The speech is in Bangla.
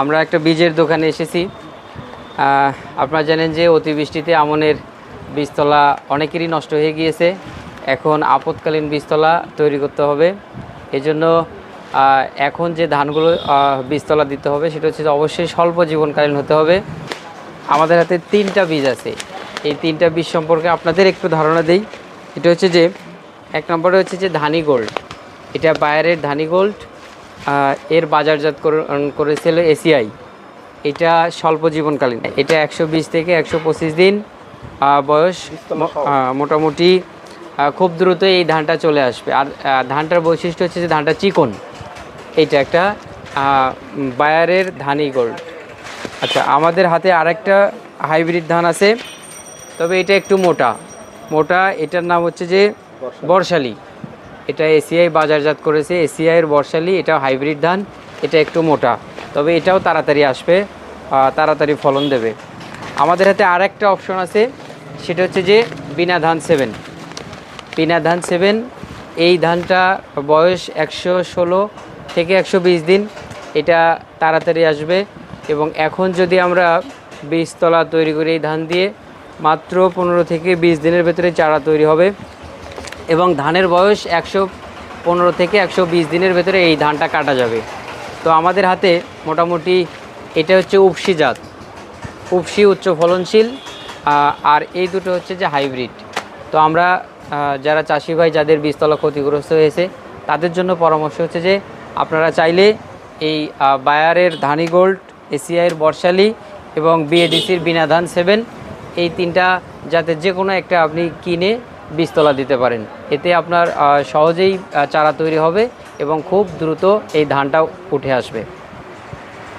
আমরা একটা বীজের দোকানে এসেছি। আপনারা জানেন যে অতিবৃষ্টিতে আমনের বীজতলা অনেকেরই নষ্ট হয়ে গিয়েছে। এখন আপৎকালীন বীজতলা তৈরি করতে হবে। এজন্য এখন যে ধানগুলো বীজতলা দিতে হবে, সেটা হচ্ছে অবশ্যই স্বল্প জীবনকালীন হতে হবে। আমাদের হাতে তিনটা বীজ আছে। এই তিনটা বীজ সম্পর্কে আপনাদের একটু ধারণা দেই। এটা হচ্ছে যে, এক নম্বরে হচ্ছে যে ধানি গোল্ড। এটা বায়ারের ধানি গোল্ড এর বাজারজাত করে- করেছিল এসিআই। এটা স্বল্প জীবনকালীন। এটা একশো বিশ থেকে একশো পঁচিশ দিন বয়স মোটামুটি খুব দ্রুত এই ধানটা চলে আসবে। আর ধানটার বৈশিষ্ট্য হচ্ছে যে ধানটা চিকন। এইটা একটা বায়ারের ধানি গোল্ড। আচ্ছা আমাদের হাতে আরেকটা হাইব্রিড ধান আছে তবে এটা একটু মোটা। মোটা এটার নাম হচ্ছে যে বর্ষালি। এটা এসিআই বাজারজাত করেছে। এসিআইয়ের বর্ষালি এটা হাইব্রিড ধান, এটা একটু মোটা। তবে এটাও তাড়াতাড়ি আসবে তাড়াতাড়ি ফলন দেবে। আমাদের হাতে আর একটা অপশন আছে, সেটা হচ্ছে যে বিনা ধান সেভেন। বিনা ধান সেভেন, এই ধানটা বয়স একশো ষোলো থেকে একশো বিশ দিন, এটা তাড়াতাড়ি আসবে। এবং এখন যদি আমরা বীজতলা তৈরি করি এই ধান দিয়ে, মাত্র পনেরো থেকে বিশ দিনের ভেতরে চারা তৈরি হবে। এবং ধানের বয়স একশো পনেরো থেকে একশো বিশ দিনের ভেতরে এই ধানটা কাটা যাবে। তো আমাদের হাতে মোটামুটি এটা হচ্ছে উপসি জাত। উপসি উচ্চ ফলনশীল আর এই দুটো হচ্ছে যে হাইব্রিড। তো আমরা যারা চাষি ভাই যাদের বীজতলা ক্ষতিগ্রস্ত হয়েছে, তাদের জন্য পরামর্শ হচ্ছে যে আপনারা চাইলে এই বায়ারের ধানি গোল্ড, এসিআইয়ের বর্ষালি এবং বিএডিসির বিনা ধান সেভেন, এই তিনটা যাতে যে কোনো একটা আপনি কিনে বীজতলা দিতে পারেন। এতে আপনার সহজেই চারা তৈরি হবে এবং খুব দ্রুত এই ধানটা উঠে আসবে।